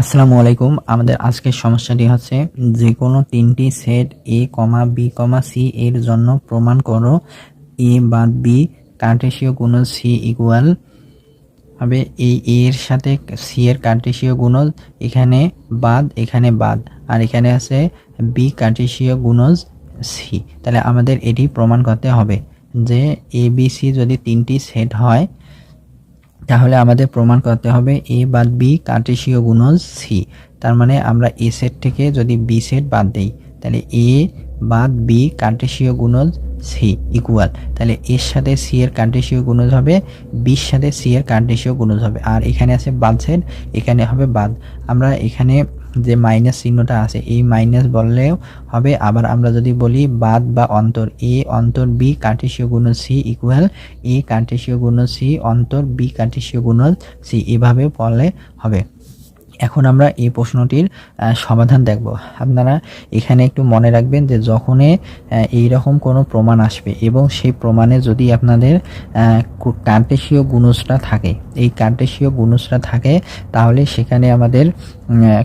আসসালামু আলাইকুম। আমাদের আজকের সমস্যাটি হচ্ছে যে কোনো তিনটি set A comma B comma C এর জন্য প্রমাণ করো। এ বাদ বি কার্টেশীয় গুণজ সি ইকুয়াল হবে। এই এ এর সাথে সি এর কার্টেশীয় গুণজ এখানে বাদ এখানে বাদ। আর এখানে আছে বি কার্টেশীয় গুণজ সি তাহলে আমাদের এটি প্রমাণ করতে হবে যে এ বি সি যদি তিনটি সেট হয় তাহলে আমাদের প্রমাণ করতে হবে এ বাদ বি কার্টেশীয় গুণজ সি। তার মানে আমরা এ সেট থেকে যদি বি সেট বাদ দেই, তাহলে এ বাদ বি কার্টেশীয় গুণজ সি ইকুয়াল তাহলে এর সাথে সি এর কার্টেশীয় গুণজ হবে, বির সাথে সি এর কার্টেশীয় গুণজ হবে। আর এখানে আছে বাদ সেট, এখানে হবে বাদ। আমরা এখানে যে মাইনাস চিহ্নটা আছে, এই মাইনাস বললেও হবে। আবার আমরা যদি বলি বাদ বা অন্তর এ অন্তর বি কার্টেশীয় গুণ সি ইকুয়াল এ কার্টেশীয় গুণ সি অন্তর বি কার্টেশীয় গুণ সি এভাবে বললে হবে। এখন আমরা এই প্রশ্নটির সমাধান দেখব। আপনারা এখানে একটু মনে রাখবেন যে যখনই এই রকম কোনো প্রমাণ আসবে এবং সেই প্রমাণে যদি আপনাদের কার্টেশীয় গুণসটা থাকে, এই কার্টেশীয় গুণসটা থাকে, তাহলে সেখানে আমাদের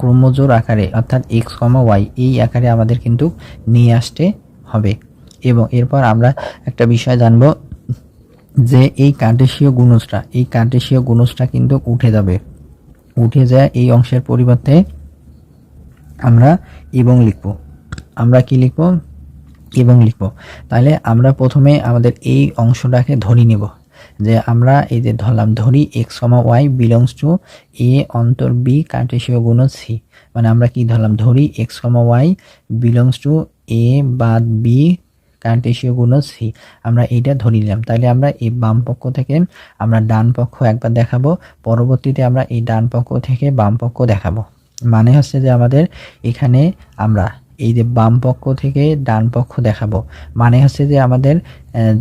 ক্রোমোজোর আকারে অর্থাৎ এক্স কমা ওয়াই, এই আকারে আমাদের কিন্তু নিয়ে আসতে হবে। এবং এরপর আমরা একটা বিষয় জানব যে এই কার্টেশীয় গুণসটা এই কার্টেশীয় গুণসটা কিন্তু উঠে যাবে। উঠে যায় এই অংশের পরিবর্তে আমরা এবং লিখব। আমরা কি লিখব? এবং লিখব। তাহলে আমরা প্রথমে আমাদের এই অংশটাকে ধরি নেব যে আমরা এই যে ধরলাম, ধরি X comma Y belongs to A অন্তর বি কার্টেশীয় গুণ সি মানে আমরা কি ধরলাম? ধরি X comma Y belongs to A বাদ বি কার্টেশীয়গুলো সি আমরা এইটা ধরে নিলাম। তাহলে আমরা এই বাম পক্ষ থেকে আমরা ডান পক্ষ একবার দেখাবো। পরবর্তীতে আমরা এই ডান পক্ষ থেকে বাম পক্ষ দেখাবো। মানে হচ্ছে যে আমাদের এখানে আমরা এই যে বাম পক্ষ থেকে ডান পক্ষ দেখাবো। মানে হচ্ছে যে আমাদের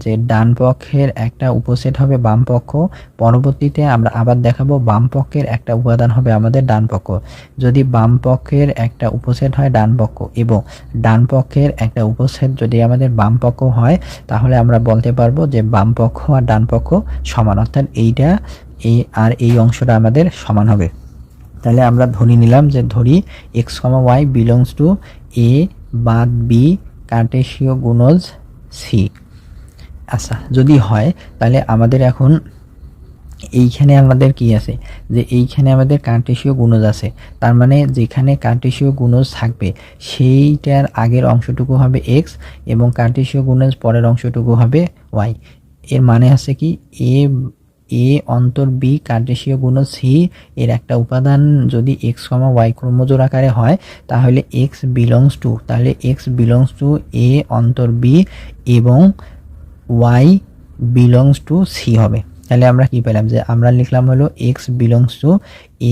যে ডান পক্ষের একটা উপসেট হবে বাম পক্ষ, পরবর্তীতে আমরা আবার দেখাবো বাম পক্ষের একটা উপাদান হবে আমাদের ডান পক্ষ। যদি বাম পক্ষের একটা উপসেট হয় ডান পক্ষ এবং ডান পক্ষের একটা উপসেট যদি আমাদের বাম পক্ষ হয়, তাহলে আমরা বলতে পারব যে বাম পক্ষ আর ডান পক্ষ সমান। অর্থাৎ এইটা, এই আর এই অংশটা আমাদের সমান হবে। তাহলে আমরা ধরি নিলাম যে ধরি X comma Y belongs to A বাদ বি কার্টেশীয় গুণজ সি আচ্ছা যদি হয়, তাহলে আমাদের এখন এইখানে আমাদের কি আছে? যে এইখানে আমাদের কার্টেশীয় গুণজ আছে। তার মানে যেখানে কার্টেশীয় গুণজ থাকবে, সেইটার আগের অংশটুকু হবে এক্স এবং কার্টেশীয় গুণজ পরের অংশটুকু হবে ওয়াই এর মানে আছে কি? এ এ অন্তর বি কার্টেশীয় গুণ সি এর একটা উপাদান যদি এক্স কমা ওয়াই ক্রোমোজোর আকারে হয়, তাহলে এক্স বিলংস টু তাহলে এক্স বিলংস টু এ অন্তর বি এবং ওয়াই বিলংস টু সি হবে। তাহলে আমরা কি পেলাম যে আমরা লিখলাম হলো এক্স বিলংস টু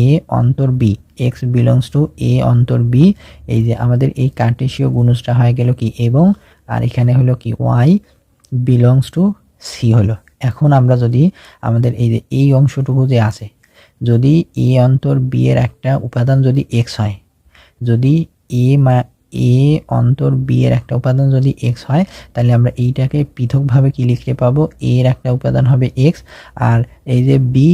এ অন্তর B X belongs to A অন্তর বি, এই যে আমাদের এই কার্টেশীয় গুণসটা হয়ে গেল কি এবং আর এখানে হলো কি ওয়াই বিলংস টু সি হলো। এখন আমরা যদি আমাদের এই যে, এই অংশটুকু যে আছে, যদি এ অন্তর বি এর একটা উপাদান যদি এক্স হয়, যদি এ মা, এ অন্তর বি এর একটা উপাদান যদি এক্স হয়, তাহলে আমরা এইটাকে পৃথকভাবে কি লিখতে পাবো? এ এর একটা উপাদান হবে এক্স আর এই যে বি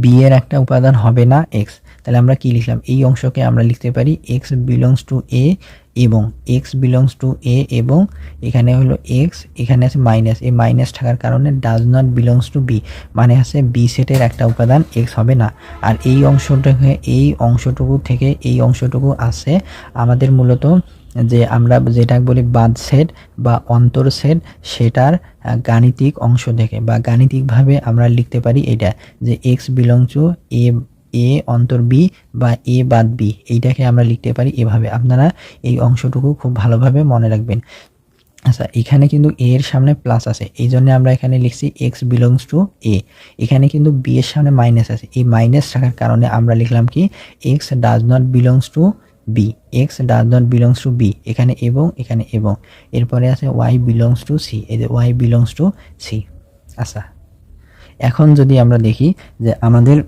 বি এর একটা উপাদান হবে না এক্স তাহলে আমরা কি লিখলাম? এই অংশকে আমরা লিখতে পারি এক্স বিলংস টু এ এবং এক্স বিলংস টু এ এবং এখানে হলো এক্স এখানে আছে মাইনাস এই মাইনাস থাকার কারণে does not belongs to B মানে আছে বি সেটের একটা উপাদান এক্স হবে না। আর এই অংশটাকে, এই অংশটুকু থেকে এই অংশটুকু আছে আমাদের মূলত যে আমরা যেটা বলি বাদ সেট বা অন্তর সেট সেটার গাণিতিক অংশ থেকে বা গাণিতিকভাবে আমরা লিখতে পারি এটা যে X belong to A A অন্তর বি বা এ বাদ বি, এইটাকে আমরা লিখতে পারি এভাবে। আপনারা এই অংশটুকু খুব ভালোভাবে মনে রাখবেন। আচ্ছা এখানে কিন্তু এ এর সামনে প্লাস আছে। এই জন্য আমরা এখানে লিখছি এক্স বিলংস টু এ এখানে কিন্তু বি এর সামনে মাইনাস আছে। এই মাইনাস থাকার কারণে আমরা লিখলাম কি? X does not belongs to B X does not belongs to B এখানে এবং এখানে এবং। এরপরে আছে ওয়াই বিলংস টু সি এই যে ওয়াই বিলংস টু সি আচ্ছা এখন যদি আমরা দেখি যে আমাদের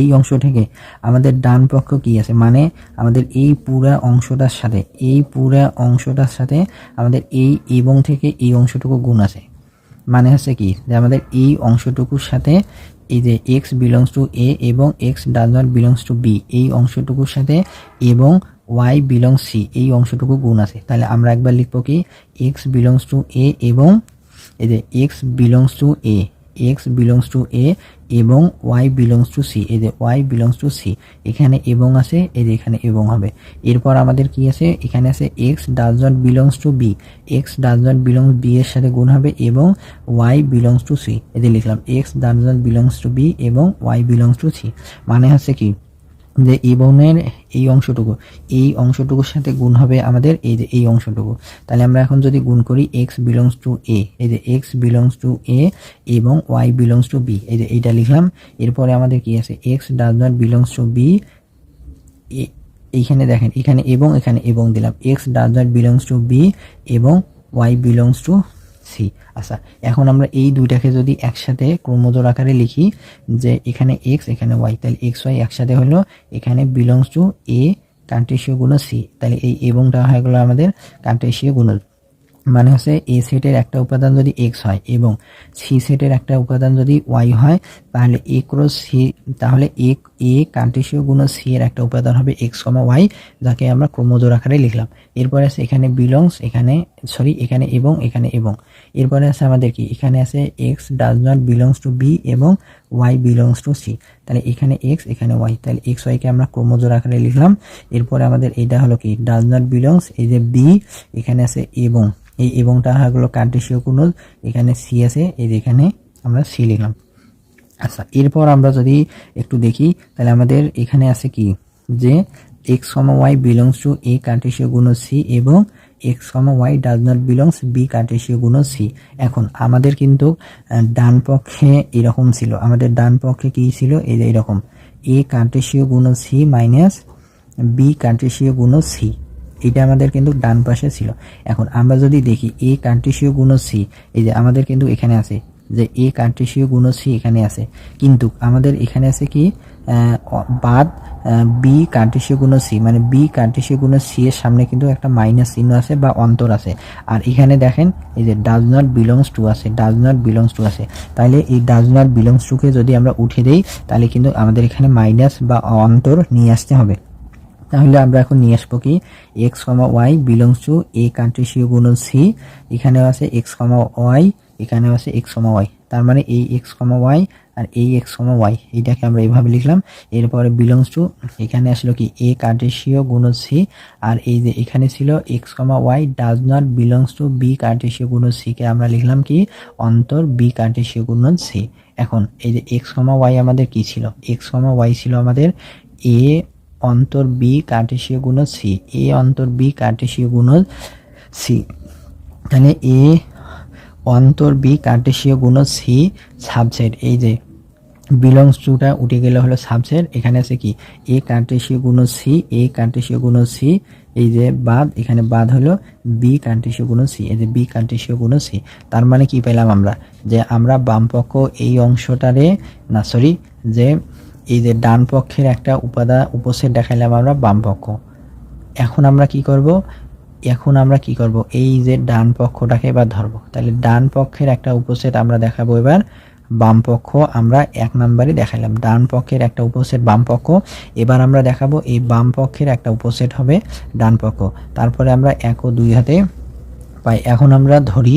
এই অংশ থেকে আমাদের ডান পক্ষ কি আছে? মানে আমাদের এই পুরা অংশটার সাথে, এই পুরা অংশটার সাথে আমাদের এই এবং থেকে এই অংশটুকু গুণ আছে। মানে হচ্ছে কি? যে আমাদের এই অংশটুকুর সাথে এই যে এক্স বিলংস টু এ এবং X does not belongs to B এই অংশটুকুর সাথে এবং ওয়াই বিলংস সি এই অংশটুকু গুণ আছে। তাহলে আমরা একবার লিখব কি? এক্স বিলংস টু এ এবং এই যে X belongs to A X belongs to A এবং ওয়াই বিলংস টু সি এই যে ওয়াই বিলংস টু সি এখানে এবং আছে, এই যে এখানে এবং হবে। এরপর আমাদের কি আছে? এখানে আছে X does not belongs to B X does not belongs B এর সাথে গুণ হবে এবং ওয়াই বিলংস টু সি এই যে লিখলাম X does not belongs to B এবং ওয়াই বিলংস টু সি মানে হচ্ছে কি? যে এবনের এই অংশটুকু, এই অংশটুকুর সাথে গুণ হবে আমাদের এই যে এই অংশটুকু। তাহলে আমরা এখন যদি গুণ করি এক্স বিলংস টু এ এই যে এক্স বিলংস টু এ এবং ওয়াই বিলংস টু বি এই যে এইটা লিখলাম। এরপরে আমাদের কি আছে? X does not belongs to B এইখানে দেখেন, এখানে এবং এখানে এবং দিলাম। X does not belongs to B এবং ওয়াই বিলংস টু সি আচ্ছা এখন আমরা এই দুইটাকে যদি একসাথে ক্রমজোর আকারে লিখি, যে এখানে এক্স এখানে ওয়াই তাহলে এক্স ওয়াই একসাথে হলো, এখানে বিলংস টু এ কান্ট্রেশীয় গুণ সি তাহলে এই এবংটা হয়ে গেলো আমাদের কান্ট্রেশীয় গুণ মানে হচ্ছে এ সেটের একটা উপাদান যদি এক্স হয় এবং সি সেটের একটা উপাদান যদি ওয়াই হয়, তাহলে এ ক্রস সি তাহলে এ এ কার্টেশীয় গুণ সি এর একটা উপাদান হবে এক্স কমা ওয়াই যাকে আমরা ক্রমজোর আকারে লিখলাম। এরপরে আছে এখানে বিলংস এখানে সরি এখানে এবং এখানে এবং। এরপরে আছে আমাদের কি? এখানে আছে X does not belongs to B এবং ওয়াই বিলংস টু সি তাহলে এখানে এক্স এখানে ওয়াই তাহলে এক্স ওয়াইকে আমরা ক্রমজোর আকারে লিখলাম। এরপরে আমাদের এটা হলো কি? ডাজ নট বিলংস এই যে বি এখানে আছে এবং। এই এবংটা গেলো কার্টেশীয় গুণজ এখানে সি আছে, এই যে এখানে আমরা সি লিখলাম। আচ্ছা এরপর আমরা যদি একটু দেখি, তাহলে আমাদের এখানে আছে কি? যে X comma Y belongs to A কার্টেশীয় গুণ সি এবং X comma Y does not belongs B কার্টেশীয় গুণ সি এখন আমাদের কিন্তু ডান পক্ষে এরকম ছিল। আমাদের ডান পক্ষে কি ছিল? এই যে এরকম। এ কার্টেশীয় গুণ সি মাইনাস বি কার্টেশীয় গুণ সি এটা আমাদের কিন্তু ডান পাশে ছিল। এখন আমরা যদি দেখি এ কার্টেশীয় গুণ সি এই যে আমাদের কিন্তু এখানে আছে যে এ কার্টেশীয় গুণ সি এখানে আছে। কিন্তু আমাদের এখানে আছে কি বাদ বি কার্টেশীয় গুণ সি মানে বি কার্টেশীয় গুণ সি এর সামনে কিন্তু একটা মাইনাস চিহ্ন আছে বা অন্তর আছে। আর এখানে দেখেন, এই যে ডাজ নট বিলংস টু আছে ডাজ নট বিলংস টু আছে। তাহলে এই ডাজ নট বিলংস টুকে যদি আমরা উঠে দেই তাহলে কিন্তু আমাদের এখানে মাইনাস বা অন্তর নিয়ে আসতে হবে। তাহলে আমরা এখন নিয়ে আসব কি X comma Y belongs to A কান্ট্রিসীয় গুণ সি। এখানেও আছে এক্স কমা ওয়াই এখানেও আছে এক্স কমা ওয়াই তার মানে এই এক্স কমা ওয়াই আর এই এক্স কমা ওয়াই এইটাকে আমরা এইভাবে লিখলাম। এরপরে বিলংস টু এখানে আসলো কি? এ কার্টেশীয় গুণ সি আর এই যে এখানে ছিল X comma Y does not belongs to B কার্টেশীয় গুণ সিকে আমরা লিখলাম কি? অন্তর বি কার্টেশীয় গুণ সি এখন এই যে এক্স কমা ওয়াই আমাদের কি ছিল? এক্স কমা ওয়াই ছিল আমাদের এ অন্তর বি কার্টেশীয় গুণ সি এ অন্তর বি কার্টেশীয় গুণ সি তাহলে এ অন্তর বি কার্টেশীয় গুণ সি সাবসেট। এই যে বিলংস টুটা উঠে গেলে হলো সাবসেট, এখানে আছে কি? এ কার্টেশীয় গুণ সি, এ কার্টেশীয় গুণ সি, এই যে বাদ, এখানে বাদ হলো বি কার্টেশীয় গুণ সি, এই যে বি কার্টেশীয় গুণ সি। তার মানে কি পেলাম আমরা? যে আমরা বামপক্ষ এই অংশটারে, না সরি যে এই যে ডান পক্ষের একটা উপাদান উপসেট দেখাইলাম আমরা বাম পক্ষ। এখন আমরা কি করব? এখন আমরা কি করব? এই যে ডান পক্ষটাকে এবার ধরবো। তাহলে ডান পক্ষের একটা উপসেট আমরা দেখাবো এবার। বাম পক্ষ আমরা এক নাম্বারে দেখালাম ডান পক্ষের একটা উপসেট, বাম পক্ষ। এবার আমরা দেখাবো এই বাম পক্ষের একটা উপসেট হবে ডান পক্ষ। তারপরে আমরা এক ও দুই হাতে পাই। এখন আমরা ধরি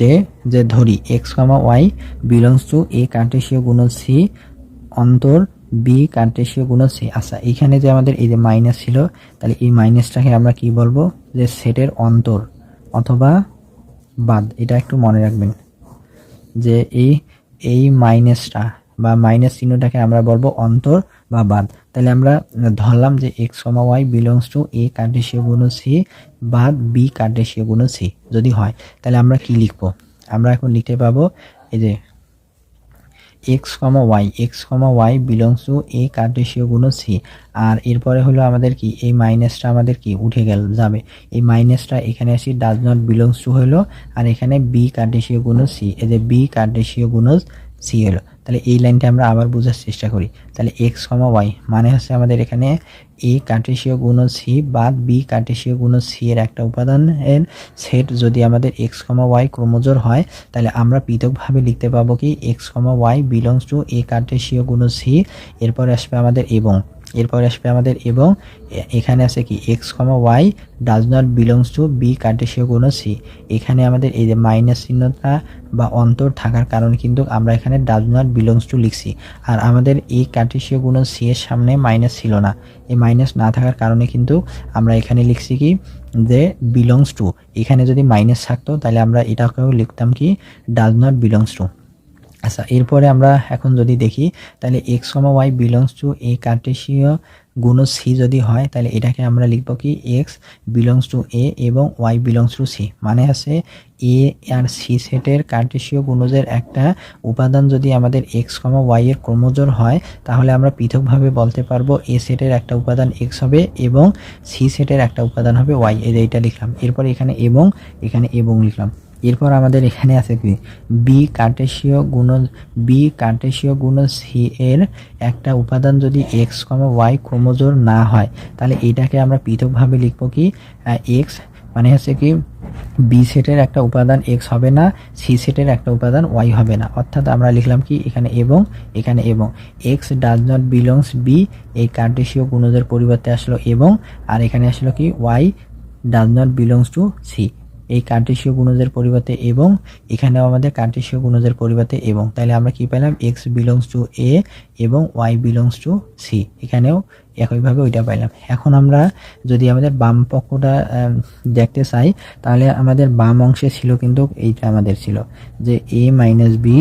যে যে ধরি। X comma Y belongs to A কার্টেশীয় গুণ সি অন্তর বি কার্টেশীয় গুণ সি আচ্ছা এইখানে যে আমাদের এই যে মাইনাস ছিল, তাহলে এই মাইনাসটাকে আমরা কি বলব? যে সেটের অন্তর অথবা বাদ, এটা একটু মনে রাখবেন, যে এই এই মাইনাসটা বা মাইনাস চিহ্নটাকে আমরা বলব অন্তর বা বাদ। তাহলে আমরা ধরলাম যে X comma Y belongs to A কার্টেশীয় গুণ সি বাদ বি কার্টেশীয় গুণ সি যদি হয়, তাহলে আমরা কি লিখব? আমরা এখন লিখতে পাবো এই যে X comma Y X comma Y belongs to A কার্টেশীয় গুণ সি আর এরপরে হলো আমাদের কি? এই মাইনাসটা আমাদের কি? উঠে গেল, যাবে। এই মাইনাসটা এখানে আসি ডাজ নট বিলংস টু হলো, আর এখানে বি কার্টেশীয় গুণ সি এই যে বি কার্টেশীয় গুণ সি হলো। তাহলে এই লাইনটা আমরা আবার বোঝার চেষ্টা করি। তাহলে এক্স কমা ওয়াই মানে হচ্ছে আমাদের এখানে এ কার্টেশীয় গুণ সি বাদ বি কার্টেশীয় গুণ সি এর একটা উপাদানের সেট যদি আমাদের এক্স কমা ওয়াই ক্রোমোজোর হয়, তাহলে আমরা পৃথকভাবে লিখতে পাবো কি X comma Y belongs to A কার্টেশীয় গুণ সি এরপর আসবে আমাদের এবং। এরপর আসবে আমাদের এবং এখানে আছে কি X comma Y does not belongs to B কার্টেশীয় কোনো সি এখানে আমাদের এই যে মাইনাস চিহ্নটা বা অন্তর থাকার কারণে কিন্তু আমরা এখানে ডাজ নট বিলংস টু লিখছি। আর আমাদের এই কার্টেশীয় কোনো সি এর সামনে মাইনাস ছিল না। এই মাইনাস না থাকার কারণে কিন্তু আমরা এখানে লিখছি কি যে বিলংস টু এখানে যদি মাইনাস থাকতো তাহলে আমরা এটাকেও লিখতাম কি ডাজ নট বিলংস টু আচ্ছা এরপরে আমরা এখন যদি দেখি, তাহলে X comma Y belongs to A কার্টেশীয় গুণ সি যদি হয়, তাহলে এটাকে আমরা লিখব কি? এক্স বিলংস টু এ এবং ওয়াই বিলংস টু সি মানে আছে এ আর সি সেটের কার্টেশীয় গুণজের একটা উপাদান যদি আমাদের এক্স কমা ওয়াই এর ক্রোমোজোর হয়, তাহলে আমরা পৃথকভাবে বলতে পারব এ সেটের একটা উপাদান এক্স হবে এবং সি সেটের একটা উপাদান হবে ওয়াই এই এইটা লিখলাম। এরপর এখানে এবং এখানে এবং লিখলাম। এরপর আমাদের এখানে আছে কি? বি কার্টেশীয় গুণ বি কার্টেশীয় গুণ সি এর একটা উপাদান যদি এক্স কমা ওয়াই ক্রোমোজোর না হয়, তাহলে এটাকে আমরা পৃথকভাবে লিখব কি? এক্স মানে হচ্ছে কি বি সেটের একটা উপাদান এক্স হবে না সি সেটের একটা উপাদান ওয়াই হবে না। অর্থাৎ আমরা লিখলাম কি? এখানে এবং এখানে এবং। X does not belongs B এই কার্টেশীয় গুণজের পরিবর্তে আসলো এবং, আর এখানে আসলো কি? Y does not belongs to C এই কার্টেশীয় গুণজের পরিবর্তে এবং এখানেও আমাদের কার্টেশীয় গুণজের পরিবর্তে এবং। তাহলে আমরা কি পেলাম এক্স বিলংস টু এ এবং ওয়াই বিলংস টু সি এখানেও একইভাবে ওইটা পাইলাম। এখন আমরা যদি আমাদের বাম পক্ষটা দেখতে চাই, তাহলে আমাদের বাম অংশে ছিল কিন্তু এইটা আমাদের ছিল যে এ মাইনাস বি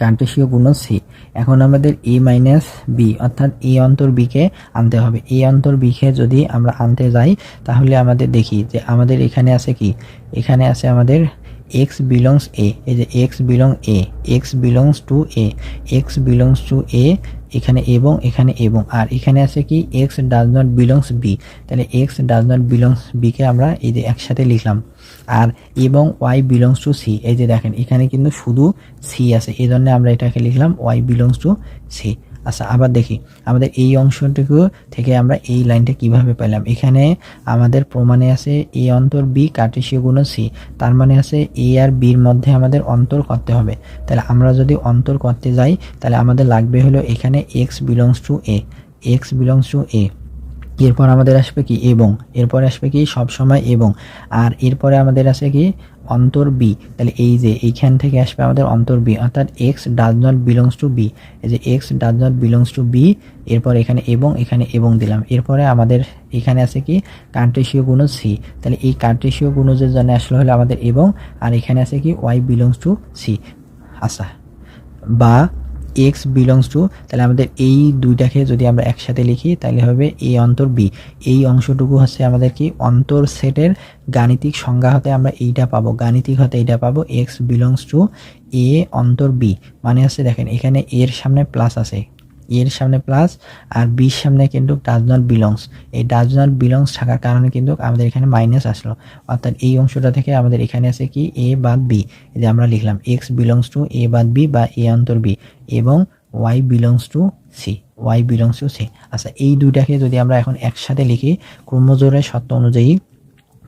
কার্টেশীয় গুণ সি এখন আমাদের এ মাইনাস বি অর্থাৎ এ অন্তর বিকে আনতে হবে। এ অন্তর বিকে যদি আমরা আনতে যাই, তাহলে আমাদের দেখি যে আমাদের এখানে আছে কি? এখানে আছে আমাদের এক্স বিলংস এ এই যে X belong A X belongs to A X belongs to A এখানে এবং এখানে এবং। আর এখানে আছে কি X does not belongs B তাহলে এক্স ডাজ নট বিলংস বিকে আমরা এই যে একসাথে লিখলাম। আর এবং ওয়াই বিলংস টু সি এই যে দেখেন, এখানে কিন্তু শুধু সি আছে। এই জন্য আমরা এটাকে লিখলাম ওয়াই বিলংস টু সি আচ্ছা আবার দেখি। আমাদের এই অংশটুকু থেকে আমরা এই লাইনটা কীভাবে পেলাম এখানে আমাদের প্রমাণে আছে এ অন্তর বি কার্টেশীয় গুণ সি। তার মানে আছে এ আর বির মধ্যে আমাদের অন্তর করতে হবে। তাহলে আমরা যদি অন্তর করতে যাই, তাহলে আমাদের লাগবে হলো এখানে X belongs to A X belongs to A এরপর আমাদের আসবে কি? এবং। এরপর আসবে কি? সব সময় এবং। আর এরপরে আমাদের আছে কি? অন্তর বি তাহলে এই যে এইখান থেকে আসবে আমাদের অন্তর বি অর্থাৎ X does not belongs to B এই যে X does not belongs to B এরপর এখানে এবং এখানে এবং দিলাম। এরপরে আমাদের এখানে আছে কি? কার্টেশীয় গুণ সি তাহলে এই কার্টেশীয় গুণজের জন্য আসলে হলো আমাদের এবং, আর এখানে আছে কি? ওয়াই বিলংস টু সি আচ্ছা। বা এক্স বিলংস টু তাহলে আমাদের এই দুইটাকে যদি আমরা একসাথে লিখি, তাহলে হবে এ অন্তর বি এই অংশটুকু হচ্ছে আমাদের কি? অন্তর সেটের গাণিতিক সংজ্ঞা হতে আমরা এইটা পাবো। গাণিতিক হতে এইটা পাবো এক্স বিলংস টু এ অন্তর বি মানে হচ্ছে দেখেন, এখানে এর সামনে প্লাস আছে। এর সামনে প্লাস আর বির সামনে কিন্তু ডাজ নট বিলংস এই ডাজ নট বিলংস থাকার কারণে কিন্তু আমাদের এখানে মাইনাস আসলো। অর্থাৎ এই অংশটা থেকে আমাদের এখানে আছে কি? এ বাদ বি যে আমরা লিখলাম এক্স বিলংস টু এ বাদ বি বা এ অন্তর বি এবং Y belongs to C Y belongs to C আচ্ছা এই দুইটাকে যদি আমরা এখন একসাথে লিখি ক্রোমোজোরের সত্য অনুযায়ী,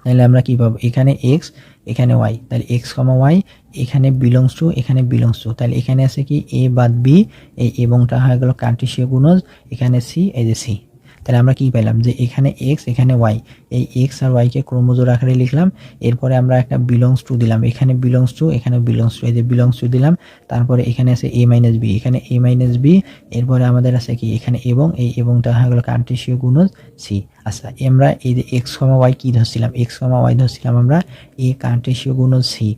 তাহলে আমরা কী পাবো? এখানে এক্স এখানে ওয়াই তাহলে এক্স কমা ওয়াই এখানে বিলংস টু এখানে বিলংস টু তাহলে এখানে আছে কি? এ বাদ বি এই এবংটা হয়ে গেল কার্টেশীয় গুণজ, এখানে সি এই যে সি তাহলে আমরা কি পেলাম? যে এখানে এক্স এখানে ওয়াই এই এক্স আর ওয়াইকে ক্রোমোজোর আকারে লিখলাম, এরপরে আমরা একটা বিলংস টু দিলাম। এখানে বিলংস টু এখানে বিলংস টু এই যে বিলংস টু দিলাম। তারপরে এখানে আছে এ মাইনাস বি এখানে এ মাইনাস বি এরপরে আমাদের আছে কি? এখানে এবং, এই এবংটা হয়ে গেল কার্টেশীয় গুণজ সি আচ্ছা আমরা এই যে এক্স কমা ওয়াই কী ধরছিলাম? এক্স কমা ওয়াই ধরছিলাম আমরা এ কার্টেশীয় গুণজ সি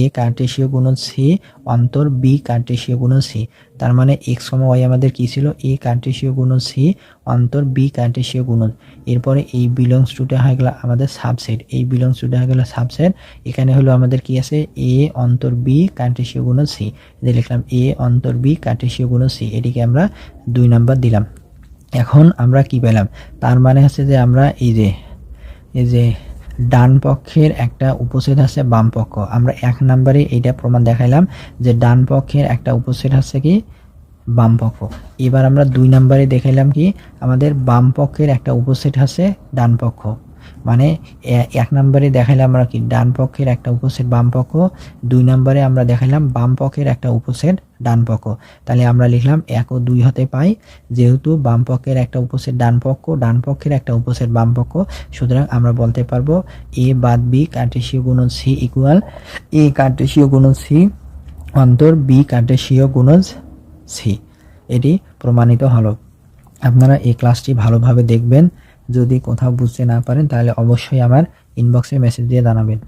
এ কার্টেশীয় গুণজ সি অন্তর বি কার্টেশীয় গুণজ সি তার মানে এক্স কমা ওয়াই আমাদের কি ছিল? এ কার্টেশীয় গুণজ সি অন্তর বি কার্টেশীয় গুণজ এরপরে এই বিলংস টুটা হয়ে গেল আমাদের সাবসেট এই বিলংস টুটা হয়ে গেল সাবসেট এখানে হলো আমাদের কি আছে? এ অন্তর বি কার্টেশীয় গুণজ সি যে লিখলাম এ অন্তর বি কার্টেশীয় গুণজ সি এটিকে আমরা দুই নাম্বার দিলাম। এখন আমরা কি পেলাম? তার মানে হচ্ছে যে আমরা এই যে এই যে ডান পক্ষের একটা উপসেট আছে বাম পক্ষ। আমরা এক নাম্বারে এইটা প্রমাণ দেখাইলাম যে ডান পক্ষের একটা উপসেট আছে কি? বাম পক্ষ। এবার আমরা দুই নাম্বারে দেখাইলাম কি? আমাদের বাম পক্ষের একটা উপসেট আছে ডান পক্ষ। মানে এক নম্বরে দেখাইলাম আমরা কি, ডান পক্ষের একটা উপসেট, বাম পক্ষ। দুই নম্বরে আমরা দেখাইলাম বাম পক্ষের একটা উপসেট, ডান পক্ষ। তাহলে আমরা লিখলাম এক ও দুই হতে পাই, যেহেতু বাম পক্ষের একটা উপসেট ডান পক্ষ, ডান পক্ষের একটা উপসেট বাম পক্ষ। সুতরাং আমরা বলতে পারব এ বাদ বি কার্টেশীয় গুণন সি ইকুয়াল এ কার্টেশীয় গুণন সি অন্তর, বি কার্টেশীয় গুণজ সি। এটি প্রমাণিত হলো। আপনারা এই ক্লাসটি ভালোভাবে দেখবেন। যদি কোথাও বুঝতে না পারেন তাহলে অবশ্যই আমার ইনবক্সে মেসেজ দিয়ে জানাবেন।